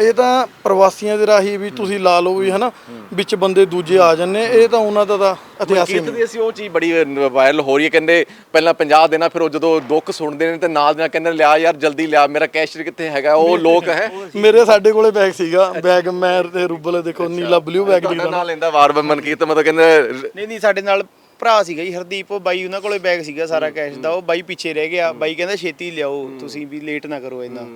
ਇਹ ਤਾਂ ਪ੍ਰਵਾਸੀਆਂ ਦੇ ਰਾਹੀ ਵੀ ਤੁਸੀਂ ਲਾ ਲਓ ਵੀ ਹਨਾ ਵਿੱਚ ਬੰਦੇ ਦੂਜੇ ਆ ਜੰਨੇ ਇਹ ਤਾਂ ਉਹਨਾਂ ਦਾ ਤਾਂ ਇਤਿਹਾਸ ਹੀ ਕੀਰਤ ਦੀ ਅਸੀਂ ਉਹ ਚੀਜ਼ ਬੜੀ ਵਾਇਰਲ ਹੋ ਰਹੀ ਹੈ ਕਹਿੰਦੇ ਪਹਿਲਾਂ 50 ਦੇਣਾ ਫਿਰ ਉਹ ਜਦੋਂ ਦੁੱਖ ਸੁਣਦੇ ਨੇ ਤੇ ਨਾਲ ਦੇ ਨਾਲ ਕਹਿੰਦੇ ਲਿਆ ਯਾਰ ਜਲਦੀ ਲਿਆ ਮੇਰਾ ਕੈਸ਼ ਕਿੱਥੇ ਹੈਗਾ ਉਹ ਲੋਕ ਹੈ। ਮੇਰੇ ਸਾਡੇ ਕੋਲੇ ਬੈਗ ਸੀਗਾ ਬੈਗ ਮੈਂ ਤੇ ਰੂਬਲ ਦੇਖੋ ਨੀਲਾ ਬਲੂ ਬੈਗ ਲਿਖਦਾ ਨਾਲ ਲੈਂਦਾ ਵਾਰ ਵਾਰ ਮਨਕੀਰਤ ਮਤਲਬ ਕਹਿੰਦੇ ਨਹੀਂ ਨਹੀਂ ਸਾਡੇ ਨਾਲ ਭਰਾ ਸੀਗਾ ਜੀ ਹਰਦੀਪ ਉਹ ਬਾਈ ਉਹਨਾਂ ਕੋਲੇ ਬੈਗ ਸੀਗਾ ਸਾਰਾ ਕੈਸ਼ ਦਾ ਉਹ ਬਾਈ ਪਿੱਛੇ ਰਹਿ ਗਿਆ। ਬਾਈ ਕਹਿੰਦਾ ਛੇਤੀ ਲਿਆਓ ਤੁਸੀਂ ਵੀ ਲੇਟ ਨਾ ਕਰੋ ਇੰਨਾ।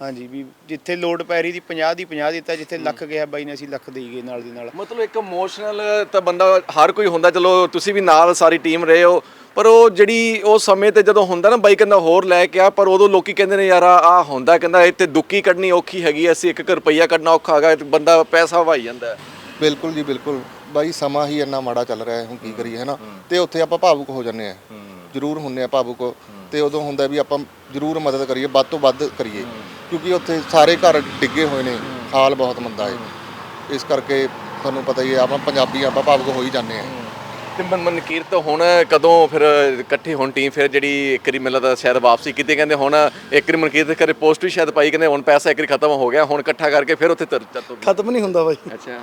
ਹਾਂਜੀ ਵੀ ਜਿੱਥੇ ਲੋਡ ਪੈ ਰਹੀ ਦੀ 50 ਦੀ 50 ਦਿੱਤਾ ਜਿੱਥੇ ਲੱਖ ਗਿਆ ਬਾਈ ਨੇ ਅਸੀਂ ਲੱਖ ਦੇਈ ਗਏ ਨਾਲ ਦੀ ਨਾਲ। ਮਤਲਬ ਇੱਕ ਇਮੋਸ਼ਨਲ ਤਾਂ ਬੰਦਾ ਹਰ ਕੋਈ ਹੁੰਦਾ ਚਲੋ ਤੁਸੀਂ ਵੀ ਨਾਲ ਸਾਰੀ ਟੀਮ ਰਹੇ ਹੋ ਪਰ ਉਹ ਜਿਹੜੀ ਉਹ ਸਮੇਂ ਤੇ ਜਦੋਂ ਹੁੰਦਾ ਨਾ ਬਾਈ ਕਹਿੰਦਾ ਹੋਰ ਲੈ ਕੇ ਆ ਪਰ ਉਦੋਂ ਲੋਕੀ ਕਹਿੰਦੇ ਨੇ ਯਾਰ ਆ ਆਹ ਹੁੰਦਾ ਕਹਿੰਦਾ ਇੱਥੇ ਦੁੱਕੀ ਕੱਢਣੀ ਔਖੀ ਹੈਗੀ ਐ, ਅਸੀਂ ਇੱਕ ਇੱਕ ਰੁਪਈਆ ਕੱਢਣਾ ਔਖਾ ਹੈਗਾ ਬੰਦਾ ਪੈਸਾ ਵਾਈ ਜਾਂਦਾ ਹੈ। ਬਿਲਕੁਲ ਜੀ ਬਿਲਕੁਲ। ਬਾਈ ਸਮਾਂ ਹੀ ਇੰਨਾ ਮਾੜਾ ਚੱਲ ਰਿਹਾ ਹੈ ਹੁਣ ਕੀ ਕਰੀਏ ਹੈ। ਨਾ ਤੇ ਉੱਥੇ ਆਪਾਂ ਭਾਵੁਕ ਹੋ ਜਾਂਦੇ ਆ ਜ਼ਰੂਰ ਹੁੰਨੇ ਆ ਭਾਵੁਕ। ਤੇ ਉਦੋਂ ਹੁੰਦਾ ਵੀ ਆਪਾਂ ਜ਼ਰੂਰ ਮਦਦ ਕਰੀਏ ਵੱਧ ਤੋਂ ਵੱਧ ਕਰੀਏ। ਕਿਉਂਕਿ ਉੱਥੇ ਸਾਰੇ ਘਰ ਡਿੱਗੇ ਹੋਏ ਨੇ ਹਾਲ ਬਹੁਤ ਮੰਦਾ ਹੈ। ਇਸ ਕਰਕੇ ਤੁਹਾਨੂੰ ਪਤਾ ਹੀ ਹੈ ਆਪਾਂ ਪੰਜਾਬੀ ਆਪਾਂ ਭਾਵੁਕ ਹੋ ਹੀ ਜਾਂਦੇ ਆ ਤੇ ਮਨ ਮਨਕੀਰਤ ਹੁਣ ਕਦੋਂ ਫਿਰ ਇਕੱਠੀ ਹੁਣ ਟੀਮ ਫਿਰ ਜਿਹੜੀ ਇੱਕ ਵਾਰੀ ਮਿਲਦਾ ਤਾਂ ਸ਼ਾਇਦ ਵਾਪਸੀ ਕੀਤੀ ਕਹਿੰਦੇ ਹੁਣ ਇੱਕ ਵਾਰੀ ਮਨਕੀਰਤ ਕਰੇ ਪੋਸਟ ਵੀ ਸ਼ਾਇਦ ਪਾਈ ਕਹਿੰਦੇ ਹੁਣ ਪੈਸਾ ਇੱਕ ਵਾਰੀ ਖਤਮ ਹੋ ਗਿਆ ਹੁਣ ਇਕੱਠਾ ਕਰਕੇ ਫਿਰ ਉੱਥੇ ਤਰ ਚੱਤੋ ਖਤਮ ਨਹੀਂ ਹੁੰਦਾ ਬਾਈ। ਅੱਛਾ।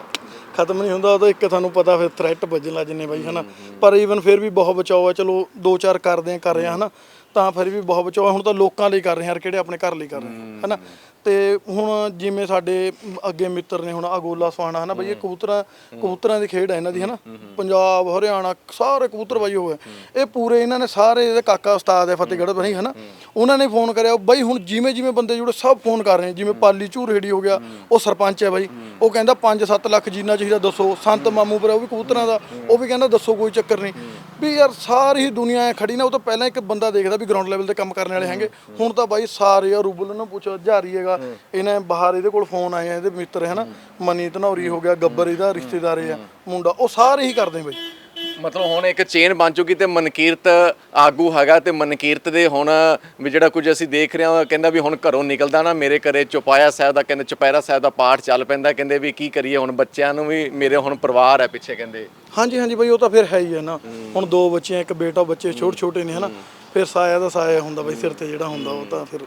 ਖਤਮ ਨਹੀਂ ਹੁੰਦਾ, ਉਦੋਂ ਇੱਕ ਤੁਹਾਨੂੰ ਪਤਾ ਫਿਰ ਥ੍ਰੈਟ ਵੱਜਣ ਲੱਗ ਜੰਨੇ ਬਾਈ, ਹਨਾ? ਪਰ ਈਵਨ ਫਿਰ ਵੀ ਬਹੁਤ ਬਚਾਓ ਆ, ਚਲੋ ਦੋ ਚਾਰ ਕਰਦੇ ਆ, ਕਰ ਰਹੇ ਆ, ਹਨਾ? ਤਾਂ ਫਿਰ ਵੀ ਬਹੁਤ ਬਚਾਓ ਹੈ। ਹੁਣ ਤਾਂ ਲੋਕਾਂ ਲਈ ਕਰ ਰਹੇ ਆ ਯਾਰ ਕਿਹੜੇ ਆਪਣੇ ਘਰ ਲਈ ਕਰ ਰਹੇ ਆ, ਹਨਾ? ਤੇ ਹੁਣ ਜਿਵੇਂ ਸਾਡੇ ਅੱਗੇ ਮਿੱਤਰ ਨੇ ਹੁਣ ਅਗੋਲਾ ਸਵਾਣਾ ਹਨਾ ਬਈ ਇਹ ਕਬੂਤਰਾਂ ਕਬੂਤਰਾਂ ਦੀ ਖੇਡ ਹੈ ਇਹਨਾਂ ਦੀ ਹਨਾ? ਪੰਜਾਬ ਹਰਿਆਣਾ ਸਾਰੇ ਕਬੂਤਰ ਬਾਈ ਹੋਏ ਇਹ ਪੂਰੇ ਇਹਨਾਂ ਨੇ ਸਾਰੇ ਇਹਦੇ ਕਾਕਾ ਉਸਤਾਦ ਹੈ ਫਤਿਹਗੜ੍ਹ ਬਣੀ ਹਨਾ? ਉਹਨਾਂ ਨੇ ਫੋਨ ਕਰਿਆ ਬਈ ਹੁਣ ਜਿਵੇਂ ਜਿਵੇਂ ਬੰਦੇ ਜੁੜੇ ਸਭ ਫੋਨ ਕਰ ਰਹੇ ਨੇ ਜਿਵੇਂ ਪਾਲੀ ਝੂਰੇੜੀ ਹੋ ਗਿਆ ਉਹ ਸਰਪੰਚ ਹੈ ਬਾਈ। ਉਹ ਕਹਿੰਦਾ 5-7 ਲੱਖ ਜਿੰਨਾ ਚਾਹੀਦਾ ਦੱਸੋ ਸੰਤ ਮਾਮੂ ਪਰ ਉਹ ਵੀ ਕਬੂਤਰਾਂ ਦਾ ਉਹ ਵੀ ਕਹਿੰਦਾ ਦੱਸੋ ਕੋਈ ਚੱਕਰ ਨਹੀਂ। ਵੀ ਯਾਰ ਸਾਰੀ ਦੁਨੀਆ ਐ ਖੜੀ ਨਾ ਉਹ ਤੋਂ ਪਹਿਲਾਂ ਇੱਕ ਬੰਦਾ ਦੇਖਦਾ ਵੀ ਗਰਾਊਂਡ ਲੈਵਲ ਤੇ ਕੰਮ ਕਰਨ ਵਾਲੇ ਹੈਗੇ। ਹੁਣ ਤਾਂ ਬਾਈ ਸਾਰੇ ਆ ਰੂਬਲ ਨੂੰ ਪੁੱਛੋ ਜਾਰੀ ਹੈਗਾ ਇਹਨੇ ਬਾਹਰ ਇਹਦੇ ਕੋਲ ਫੋਨ ਆਏ ਆ ਇਹਦੇ ਮਿੱਤਰ ਹੈ। ਨਾ ਮਨੀ ਧਨੌਰੀ ਹੋ ਗਿਆ ਗੱਬਰ ਇਹਦਾ ਰਿਸ਼ਤੇਦਾਰ ਆ ਮੁੰਡਾ। ਉਹ ਸਾਰੇ ਹੀ ਕਰਦੇ ਬਾਈ। ਮਤਲਬ ਹੁਣ ਇੱਕ ਚੇਨ ਬਣ ਚੁੱਕੀ ਤੇ ਮਨਕੀਰਤ ਆਗੂ ਹੈਗਾ ਤੇ ਮਨਕੀਰਤ ਦੇ ਹੁਣ ਵੀ ਜਿਹੜਾ ਕੁਝ ਅਸੀਂ ਦੇਖ ਰਹੇ ਹਾਂ ਕਹਿੰਦਾ ਵੀ ਹੁਣ ਘਰੋਂ ਨਿਕਲਦਾ ਨਾ ਮੇਰੇ ਘਰੇ ਚੁਪਾਇਆ ਸਾਹਿਬ ਦਾ ਕਹਿੰਦੇ ਚੁਪਹਿਰਾ ਸਾਹਿਬ ਦਾ ਪਾਠ ਚੱਲ ਪੈਂਦਾ ਕਹਿੰਦੇ ਵੀ ਕੀ ਕਰੀਏ ਹੁਣ ਬੱਚਿਆਂ ਨੂੰ ਵੀ ਮੇਰੇ ਹੁਣ ਪਰਿਵਾਰ ਹੈ ਪਿੱਛੇ ਕਹਿੰਦੇ। ਹਾਂਜੀ ਹਾਂਜੀ ਬਾਈ ਉਹ ਤਾਂ ਫਿਰ ਹੈ ਹੀ ਹੈ ਨਾ। ਹੁਣ ਦੋ ਬੱਚੇ ਇੱਕ ਬੇਟਾ ਬੱਚੇ ਛੋਟੇ ਛੋਟੇ ਨੇ ਹਨਾ। ਫਿਰ ਸਾਇਆ ਦਾ ਸਾਇਆ ਹੁੰਦਾ ਬਾਈ ਸਿਰ ਤੇ ਜਿਹੜਾ ਹੁੰਦਾ ਉਹ ਤਾਂ ਫਿਰ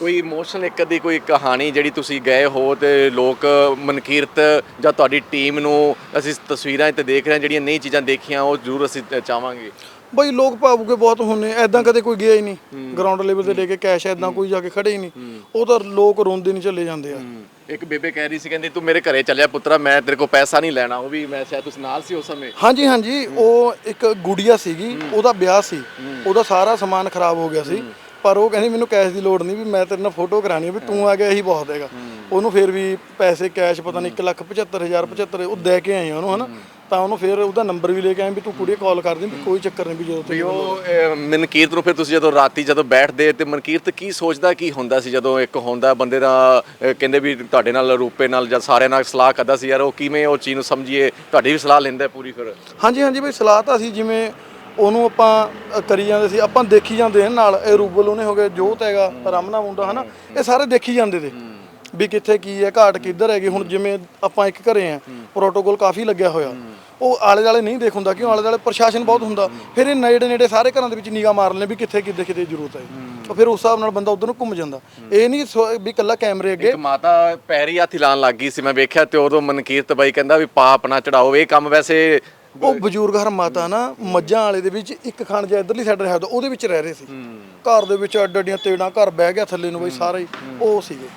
ਕੋਈ ਇਮੋਸ਼ਨਲ ਇੱਕ ਅੱਧੀ ਕੋਈ ਕਹਾਣੀ ਜਿਹੜੀ ਤੁਸੀਂ ਗਏ ਹੋ ਤੇ ਲੋਕ ਮਨਕੀਰਤ ਜਾਂ ਤੁਹਾਡੀ ਟੀਮ ਨੂੰ ਅਸੀਂ ਤਸਵੀਰਾਂ 'ਤੇ ਦੇਖ ਰਹੇ ਹਾਂ ਜਿਹੜੀਆਂ ਨਈ ਚੀਜ਼ਾਂ ਦੇਖੀਆਂ ਉਹ ਜ਼ਰੂਰ ਅਸੀਂ ਚਾਹਾਂਗੇ। ਬਈ ਲੋਕ ਭਾਵੁਕੇ ਬਹੁਤ ਹੁੰਨੇ ਐਦਾਂ ਕਦੇ ਕੋਈ ਗਿਆ ਹੀ ਨਹੀਂ। ਗਰਾਊਂਡ ਲੈਵਲ ਤੇ ਲੈ ਕੇ ਕੈਸ਼ ਐਦਾਂ ਕੋਈ ਜਾ ਕੇ ਖੜੇ ਹੀ ਨਹੀਂ। ਉਹ ਤਾਂ ਲੋਕ ਰੋਂਦੇ ਨਹੀਂ ਚੱਲੇ ਜਾਂਦੇ ਆ। ਇੱਕ ਬੇਬੇ ਕਹਿ ਰਹੀ ਸੀ ਕਹਿੰਦੀ ਤੂੰ ਮੇਰੇ ਘਰੇ ਚੱਲਿਆ ਪੁੱਤਰਾ ਮੈਂ ਤੇਰੇ ਕੋਲ ਪੈਸਾ ਨਹੀਂ ਲੈਣਾ। ਉਹ ਵੀ ਮੈਂ ਸ਼ਾਇਦ ਤੁਸੀਂ ਨਾਲ ਸੀ ਉਸ ਸਮੇਂ। ਹਾਂਜੀ ਹਾਂਜੀ। ਉਹ ਇੱਕ ਗੁੜੀਆ ਸੀਗੀ ਉਹਦਾ ਵਿਆਹ ਸੀ। ਉਹਦਾ ਸਾਰਾ ਸਮਾਨ ਖਰਾਬ ਹੋ ਗਿਆ ਸੀ। ਪਰ ਉਹ ਕਹਿੰਦੀ ਮੈਨੂੰ ਕੈਸ਼ ਦੀ ਲੋੜ ਨਹੀਂ ਵੀ ਮੈਂ ਤੇਰੇ ਨਾਲ ਫੋਟੋ ਕਰਾਣੀ ਹੈ ਵੀ ਤੂੰ ਆ ਗਿਆ ਇਹੀ ਬਹੁਤ ਹੈਗਾ। ਉਹਨੂੰ ਫਿਰ ਵੀ ਪੈਸੇ ਕੈਸ਼ ਪਤਾ ਨਹੀਂ 175000 75 ਉਹ ਦੇ ਕੇ ਆਏ ਉਹਨੂੰ ਹਨਾ? ਤਾਂ ਉਹਨੂੰ ਫਿਰ ਉਹਦਾ ਨੰਬਰ ਵੀ ਲੈ ਕੇ ਆਏ ਵੀ ਤੂੰ ਕੁੜੀਏ ਕਾਲ ਕਰ ਦੇ ਵੀ ਕੋਈ ਚੱਕਰ ਨਹੀਂ ਵੀ ਜਦੋਂ ਤੈਨੂੰ ਉਹ ਮਨਕੀਰਤ ਨੂੰ ਫਿਰ ਤੁਸੀਂ ਜਦੋਂ ਰਾਤੀ ਜਦੋਂ ਬੈਠਦੇ ਤੇ ਮਨਕੀਰਤ ਕੀ ਸੋਚਦਾ ਕੀ ਹੁੰਦਾ ਸੀ ਜਦੋਂ ਇੱਕ ਹੁੰਦਾ ਬੰਦੇ ਦਾ ਕਹਿੰਦੇ ਵੀ ਤੁਹਾਡੇ ਨਾਲ ਰੂਪੇ ਨਾਲ ਜਾਂ ਸਾਰਿਆਂ ਨਾਲ ਸਲਾਹ ਕਰਦਾ ਸੀ ਯਾਰ ਉਹ ਕਿਵੇਂ ਉਹ ਚੀਜ਼ ਨੂੰ ਸਮਝੀਏ ਤੁਹਾਡੀ ਵੀ ਸਲਾਹ ਲੈਂਦਾ ਪੂਰੀ ਫਿਰ। ਹਾਂਜੀ ਹਾਂਜੀ ਬਈ ਸਲਾਹ ਤਾਂ ਸੀ ਜਿਵੇਂ ਉਹਨੂੰ ਆਪਾਂ ਕਰੀ ਜਾਂਦੇ ਸੀ। ਆਪਾਂ ਦੇਖੀ ਜਾਂਦੇ ਹਾਂ ਨਾਲ। ਇਹ ਰੂਬਲ ਉਹਨੇ ਹੋ ਗਏ ਜੋਤ ਹੈਗਾ ਰਮਨਾ ਮੁੰਡਾ ਹਨਾ? ਇਹ ਸਾਰੇ ਦੇਖੀ ਜਾਂਦੇ ਤੇ। ਵੀ ਕਿੱਥੇ ਕੀ ਹੈ ਘਾਟ ਕਿੱਧਰ ਹੈਗੀ। ਹੁਣ ਜਿਵੇਂ ਆਪਾਂ ਇੱਕ ਘਰੇ ਆ ਪ੍ਰੋਟੋਕੋਲ ਕਾਫੀ ਲੱਗਿਆ ਹੋਇਆ। ਉਹ ਆਲੇ ਦੁਆਲੇ ਨਹੀਂ ਦੇਖ ਹੁੰਦਾ ਕਿਉਂ? ਆਲੇ ਦੁਆਲੇ ਪ੍ਰਸ਼ਾਸਨ ਬਹੁਤ ਹੁੰਦਾ। ਫਿਰ ਇਹ ਨੇੜੇ ਨੇੜੇ ਸਾਰੇ ਘਰਾਂ ਦੇ ਵਿੱਚ ਨਿਗਾਹ ਮਾਰ ਲੈਂਦੇ ਵੀ ਕਿੱਥੇ ਕਿੱਥੇ ਕਿਤੇ ਜ਼ਰੂਰਤ ਹੈ। ਤਾਂ ਫਿਰ ਉਸ ਹਿਸਾਬ ਨਾਲ ਬੰਦਾ ਉਧਰ ਨੂੰ ਘੁੰਮ ਜਾਂਦਾ। ਇਹ ਨਹੀਂ ਵੀ ਕੱਲਾ ਕੈਮਰੇ ਅੱਗੇ। ਇੱਕ ਮਾਤਾ ਪੈਰੀ ਹੱਥ ਲਾਣ ਲੱਗ ਗਈ ਸੀ ਮੈਂ ਵੇਖਿਆ ਤੇ ਉਦੋਂ ਮਨਕੀਰਤ ਬਾਈ ਕਹਿੰਦਾ ਵੀ ਪਾਪ ਨਾ ਚੜਾਓ। ਇਹ ਕੰਮ ਵੈਸੇ ਉਹ ਬਜ਼ੁਰਗ ਹਰ ਮਾਤਾ ਨਾ ਮੱਝਾਂ ਵਾਲੇ ਦੇ ਵਿੱਚ ਇੱਕ ਖਾਣ ਜਿਹਾ ਇਧਰਲੀ ਸਾਈਡ ਰਿਹਾ ਹੁੰਦਾ ਉਹਦੇ ਵਿੱਚ ਰਹਿ ਰਹੇ ਸੀ। ਘਰ ਦੇ ਵਿੱਚ ਅੱਡ ਅੱਡੀਆਂ ਤੇੜਾਂ ਘਰ ਬਹਿ ਗਿਆ ਥੱਲੇ ਨੂੰ ਬਈ ਸਾਰਾ ਉਹ ਸੀਗੇ।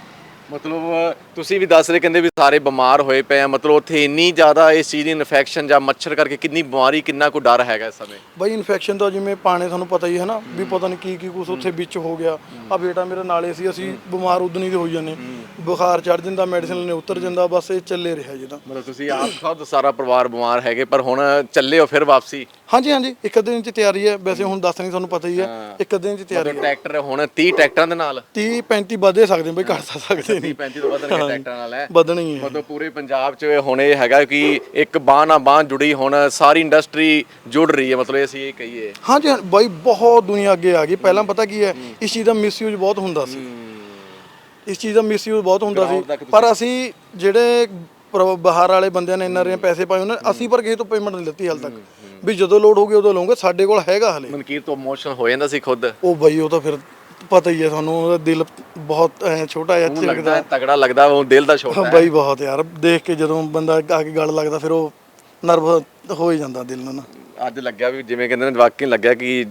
ਮਤਲਬ ਤੁਸੀਂ ਵੀ ਦੱਸ ਰਹੇ ਕਹਿੰਦੇ ਵੀ ਸਾਰੇ ਬਿਮਾਰ ਹੋਏ ਪਏ ਆ ਮਤਲਬ ਉੱਥੇ ਇੰਨੀ ਜ਼ਿਆਦਾ ਇਸ ਚੀਜ਼ ਦੀ ਇਨਫੈਕਸ਼ਨ ਜਾਂ ਮੱਛਰ ਕਰਕੇ ਕਿੰਨੀ ਬਿਮਾਰੀ ਕਿੰਨਾ ਕੋ ਡਰ ਹੈਗਾ ਇਸ ਸਮੇਂ? ਬਈ ਇਨਫੈਕਸ਼ਨ ਤਾਂ ਜਿਵੇਂ ਪਾਣੇ ਤੁਹਾਨੂੰ ਪਤਾ ਹੀ ਹੈ ਨਾ ਵੀ ਪਤਾ ਨਹੀਂ ਕੀ ਕੀ ਕੁਛ ਉੱਥੇ ਵਿੱਚ ਹੋ ਗਿਆ। ਆ ਬੇਟਾ ਮੇਰਾ ਨਾਲੇ ਸੀ ਅਸੀਂ ਬਿਮਾਰ ਉਦਣੀ ਦੇ ਹੋਈ ਜਾਂਦੇ। ਬੁਖਾਰ ਚੜ ਜਾਂਦਾ ਮੈਡੀਸਨ ਨੇ ਉਤਰ ਜਾਂਦਾ ਬਸ ਇਹ ਚੱਲੇ ਰਿਹਾ ਜਿੱਦਾਂ ਮਤਲਬ ਤੁਸੀਂ ਆਪ ਖੁਦ ਸਾਰਾ ਪਰਿਵਾਰ ਬਿਮਾਰ ਹੈਗੇ ਪਰ ਹੁਣ ਚੱਲੇ ਹੋ ਫਿਰ ਵਾਪਸੀ? ਹਾਂਜੀ ਹਾਂਜੀ ਇੱਕ ਦਿਨ ਚ ਤਿਆਰੀ ਹੈ। ਵੈਸੇ ਹੁਣ ਦੱਸ ਨਹੀਂ ਤੁਹਾਨੂੰ ਪਤਾ ਹੀ ਹੈ। ਇੱਕ ਦਿਨ ਚ ਤਿਆਰੀ ਮਤਲਬ ਟਰੈਕਟਰ ਹੁਣ 30 ਟਰੈਕਟਰਾਂ ਦੇ ਨਾਲ? 30 35 ਵਧੇ ਸਕਦੇ ਬਈ ਘੱਟ ਤਾਂ ਸਕਦੇ 30 ਨਹੀਂ 35 ਤੋਂ ਵੱਧ ਟਰੈਕਟਰਾਂ ਨਾਲ ਹੈ। ਵਧਣੀ ਹੈ। ਮਤਲਬ ਪੂਰੇ ਪੰਜਾਬ 'ਚ ਹੁਣ ਇਹ ਹੈਗਾ ਕਿ ਇੱਕ ਬਾਂਹ ਨਾਲ ਬਾਂਹ ਜੁੜੀ ਹੁਣ ਸਾਰੀ ਇੰਡਸਟਰੀ ਜੁੜ ਰਹੀ ਹੈ ਮਤਲਬ ਅਸੀਂ ਇਹ ਕਹੀਏ। ਹਾਂਜੀ ਹਾਂ ਬਾਈ ਬਹੁਤ ਦੁਨੀਆ ਅੱਗੇ ਆ ਗਈ। ਪਹਿਲਾਂ ਪਤਾ ਕੀ ਹੈ ਇਸ ਚੀਜ਼ ਦਾ ਮਿਸਯੂਜ਼ ਬਹੁਤ ਹੁੰਦਾ ਸੀ। ਇਸ ਚੀਜ਼ ਦਾ ਮਿਸਯੂਜ਼ ਬਹੁਤ ਹੁੰਦਾ Ground ਤੱਕ ਸੀ ਪਰ ਅਸੀਂ ਜਿਹੜੇ ਪ੍ਰ- ਬਾਹਰ ਵਾਲੇ ਬੰਦਿਆਂ ਨੇ ਇੰਨਾ ਰੇ ਪੈਸੇ ਪਾਏ ਉਹਨਾਂ ਨੇ ਅਸੀਂ ਪਰ ਕਿਸੇ ਤੋਂ ਪੇਮੈਂਟ ਨਹੀਂ ਲਿੱਤੀ ਹਾਲ ਤੱਕ। ਵੀ ਜਦੋਂ ਲੋਡ ਹੋਊਗੀ ਉਦੋਂ ਲਵਾਂਗੇ ਸਾਡੇ ਕੋਲ ਹੈਗਾ ਹਲੇ। ਮਨਕੀਰ ਤੋਂ ਇਮੋਸ਼ਨ ਹੋ ਜਾਂਦਾ ਸੀ ਖੁਦ। ਉਹ ਬਾਈ ਉਹ ਤਾਂ ਫਿਰ ਪਤਾ ਹੀ ਹੈ ਤੁਹਾਨੂੰ ਉਹਦਾ ਦਿਲ ਬਹੁਤ ਐਂ ਛੋਟਾ ਜਿਹਾ ਉਹ ਲੱਗਦਾ ਹੈ, ਤਗੜਾ ਲੱਗਦਾ ਉਹ ਦਿਲ ਦਾ ਛੋਟਾ ਹੈ ਬਾਈ ਬਹੁਤ ਯਾਰ ਦੇਖ ਕੇ ਜਦੋਂ ਬੰਦਾ ਆ ਕੇ ਗੱਲ ਲੱਗਦਾ ਫਿਰ ਉਹ ਨਰਵ ਹੋ ਹੀ ਜਾਂਦਾ ਦਿਲ ਨੂੰ ਨਾ। ਅੱਜ ਲੱਗਿਆ ਵੀ ਜਿਵੇਂ ਕਹਿੰਦੇ ਨੇ ਵਾਕਈ ਲੱਗਿਆ ਕਿ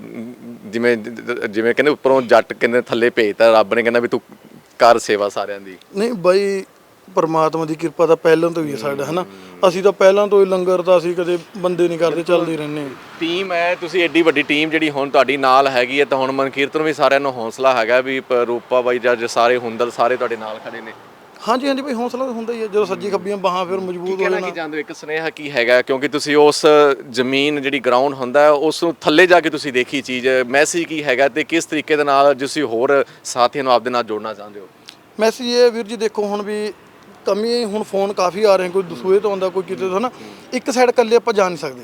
ਜਿਵੇਂ ਜਿਵੇਂ ਕਹਿੰਦੇ ਉੱਪਰੋਂ ਜੱਟ ਕਹਿੰਦੇ ਥੱਲੇ ਭੇਜਤਾ ਰੱਬ ਨੇ ਕਹਿੰਦਾ ਵੀ ਤੂੰ ਕਰ ਸੇਵਾ ਸਾਰਿਆਂ ਦੀ। ਨਹੀਂ ਬਾਈ ਪਰਮਾਤਮਾ ਦੀ ਕਿਰਪਾ ਤਾਂ ਪਹਿਲਾਂ ਤੋਂ ਹੀ ਹੈ ਸਾਡਾ ਹਨਾ? ਅਸੀਂ ਤਾਂ ਪਹਿਲਾਂ ਤੋਂ ਹੀ ਲੰਗਰ ਤਾਂ ਅਸੀਂ ਕਦੇ ਬੰਦੇ ਨਹੀਂ ਕਰਦੇ ਚੱਲਦੇ ਰਹਿੰਦੇ ਹਾਂ। ਟੀਮ ਹੈ ਤੁਸੀਂ ਐਡੀ ਵੱਡੀ ਟੀਮ ਜਿਹੜੀ ਹੁਣ ਤੁਹਾਡੀ ਨਾਲ ਹੈਗੀ ਹੈ ਤਾਂ ਹੁਣ ਮਨਕੀਰਤ ਨੂੰ ਵੀ ਸਾਰਿਆਂ ਨੂੰ ਹੌਸਲਾ ਹੈਗਾ ਵੀ ਪ- ਰੂਪਾ ਬਾਈ ਜੱਜ ਸਾਰੇ ਹੁੰਦਲ ਸਾਰੇ ਤੁਹਾਡੇ ਨਾਲ ਖੜੇ ਨੇ। ਹਾਂਜੀ ਹਾਂਜੀ ਬਾਈ ਹੌਸਲਾ ਤਾਂ ਹੁੰਦਾ ਹੀ ਹੈ ਜਦੋਂ ਸੱਜੀ ਖੱਬੀਆਂ ਬਾਹਾਂ ਫਿਰ ਮਜ਼ਬੂਤ ਹੋ ਕਹਿਣਾ ਜਾਣਾ। ਕੀ ਹੋ? ਇੱਕ ਸੁਨੇਹਾ ਕੀ ਹੈਗਾ? ਕਿਉਂਕਿ ਤੁਸੀਂ ਉਸ ਜ਼ਮੀਨ ਜਿਹੜੀ ਗਰਾਊਂਡ ਹੁੰਦਾ ਹੈ, ਉਸ ਨੂੰ ਥੱਲੇ ਜਾ ਕੇ ਤੁਸੀਂ ਦੇਖੀ ਚੀਜ਼ ਮੈਸੇਜ ਕੀ ਹੈਗਾ ਤੇ ਕਿਸ ਤਰੀਕੇ ਦੇ ਨਾਲ ਤੁਸੀਂ ਹੋਰ ਸਾਥੀਆਂ ਨੂੰ ਆਪਦੇ ਨਾਲ ਜੋੜਨਾ ਚਾਹੁੰਦੇ ਹੋ? ਮੈਸੇਜ ਇਹ ਹੈ ਵੀਰ ਜੀ ਦੇਖੋ ਹੁਣ ਵੀ ਕਮੀ ਹੁਣ ਫੋਨ ਕਾਫੀ ਆ ਰਹੇ ਕੋਈ ਦਸੂਏ ਤੋਂ ਆਉਂਦਾ, ਕੋਈ ਕਿਤੇ ਤੋਂ ਹਨਾ। ਇੱਕ ਸਾਈਡ ਇਕੱਲੇ ਆਪਾਂ ਜਾ ਨਹੀਂ ਸਕਦੇ।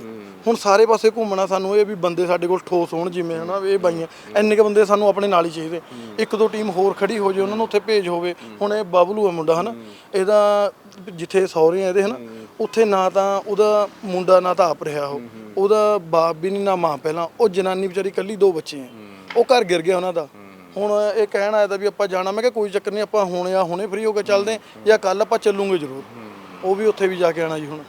ਹੁਣ ਸਾਰੇ ਪਾਸੇ ਘੁੰਮਣਾ ਸਾਨੂੰ ਇਹ ਵੀ ਬੰਦੇ ਸਾਡੇ ਕੋਲ ਠੋਸ ਹੋਣ, ਜਿਵੇਂ ਹਨਾ ਇਹ ਬਾਈਆਂ। ਇੰਨੇ ਕ ਬੰਦੇ ਸਾਨੂੰ ਆਪਣੇ ਨਾਲ ਹੀ ਚਾਹੀਦੇ। ਇੱਕ ਦੋ ਟੀਮ ਹੋਰ ਖੜੀ ਹੋ ਜੇ, ਉਹਨਾਂ ਨੂੰ ਉੱਥੇ ਭੇਜ ਹੋਵੇ। ਹੁਣ ਇਹ ਬਬਲੂ ਹੈ ਮੁੰਡਾ ਹਨਾ। ਇਹਦਾ ਜਿੱਥੇ ਸਹੁਰੇ ਆ ਇਹਦੇ ਹਨਾ, ਉੱਥੇ ਨਾ ਤਾਂ ਉਹਦਾ ਮੁੰਡਾ ਨਾ ਤਾਂ ਆਪ ਰਿਹਾ ਉਹ। ਉਹਦਾ ਬਾਪ ਵੀ ਨਹੀਂ ਨਾ ਮਾਂ ਪਹਿਲਾਂ। ਉਹ ਜਨਾਨੀ ਵਿਚਾਰੀ ਇਕੱਲੀ ਦੋ ਬੱਚੇ ਆ। ਉਹ ਘਰ ਗਿਰ ਗਿਆ ਉਹਨਾਂ ਦਾ। ਹੁਣ ਇਹ ਕਹਿਣ ਆਇਆ ਤਾਂ ਵੀ ਆਪਾਂ ਜਾਣਾ। ਮੈਂ ਕਿਹਾ ਕੋਈ ਚੱਕਰ ਨਹੀਂ, ਆਪਾਂ ਹੁਣ ਆ, ਹੁਣੇ ਫ੍ਰੀ ਹੋ ਕੇ ਚੱਲਦੇ ਹਾਂ ਜਾਂ ਕੱਲ ਆਪਾਂ ਚੱਲੂਗੇ ਜ਼ਰੂਰ। ਉਹ ਵੀ ਉੱਥੇ ਵੀ ਜਾ ਕੇ ਆਣਾ ਜੀ ਹੁਣ।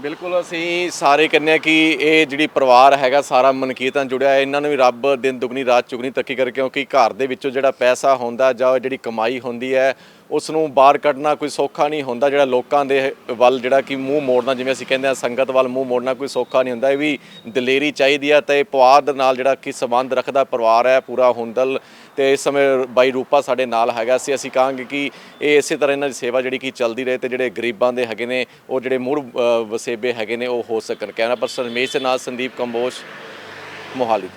ਬਿਲਕੁਲ, ਅਸੀਂ ਸਾਰੇ ਕਹਿੰਦੇ ਹਾਂ ਕਿ ਇਹ ਜਿਹੜੀ ਪਰਿਵਾਰ ਹੈਗਾ, ਸਾਰਾ ਮਨਕੀਰਤਾਂ ਜੁੜਿਆ ਹੈ। ਇਹਨਾਂ ਨੂੰ ਵੀ ਰੱਬ ਦਿਨ ਦੁਗਣੀ, ਰਾਤ ਚੁਗਣੀ ਤੱਕੀ ਕਰ, ਕਿਉਂਕਿ ਘਰ ਦੇ ਵਿੱਚੋਂ ਜਿਹੜਾ ਪੈਸਾ ਹੁੰਦਾ ਜਾਂ ਜਿਹੜੀ ਕਮਾਈ ਹੁੰਦੀ ਹੈ, ਉਸ ਨੂੰ ਬਾਹਰ ਕੱਢਣਾ ਕੋਈ ਸੌਖਾ ਨਹੀਂ ਹੁੰਦਾ। ਜਿਹੜਾ ਲੋਕਾਂ ਦੇ ਵੱਲ ਜਿਹੜਾ ਕਿ ਮੂੰਹ ਮੋੜਨਾ, ਜਿਵੇਂ ਅਸੀਂ ਕਹਿੰਦੇ ਆ ਸੰਗਤ ਵੱਲ ਮੂੰਹ ਮੋੜਨਾ ਕੋਈ ਸੌਖਾ ਨਹੀਂ ਹੁੰਦਾ। ਇਹ ਵੀ ਦਲੇਰੀ ਚਾਹੀਦੀ ਹੈ ਤੇ ਦੇ ਨਾਲ ਜਿਹੜਾ ਕਿ ਸੰਬੰਧ ਰੱਖਦਾ, ਪਰਿਵਾਰ ਹੈ, ਪੂਰਾ ਹੁੰਦਲ ਤੇ ਇਸ ਸਮੇਂ ਬਾਈ ਰੂਪਾ ਸਾਡੇ ਨਾਲ ਹੈਗਾ ਸੀ। ਅਸੀਂ ਕਹਾਂਗੇ ਕਿ ਇਹ ਇਸੇ ਤਰ੍ਹਾਂ ਇਹਨਾਂ ਦੀ ਸੇਵਾ ਜਿਹੜੀ ਕਿ ਚੱਲਦੀ ਰਹੇ ਤੇ ਜਿਹੜੇ ਗਰੀਬਾਂ ਦੇ ਹੈਗੇ ਨੇ, ਉਹ ਜਿਹੜੇ ਮੂੜ ਵਸੇਬੇ ਹੈਗੇ ਨੇ, ਉਹ ਹੋ ਸਕਣ। ਕੈਮਰਾ ਪਰਸਨ ਰਮੇਸ਼ ਦੇ ਨਾਲ ਸੰਦੀਪ ਕੰਬੋਸ਼ ਮੋਹਾਲੀ ਤੋਂ।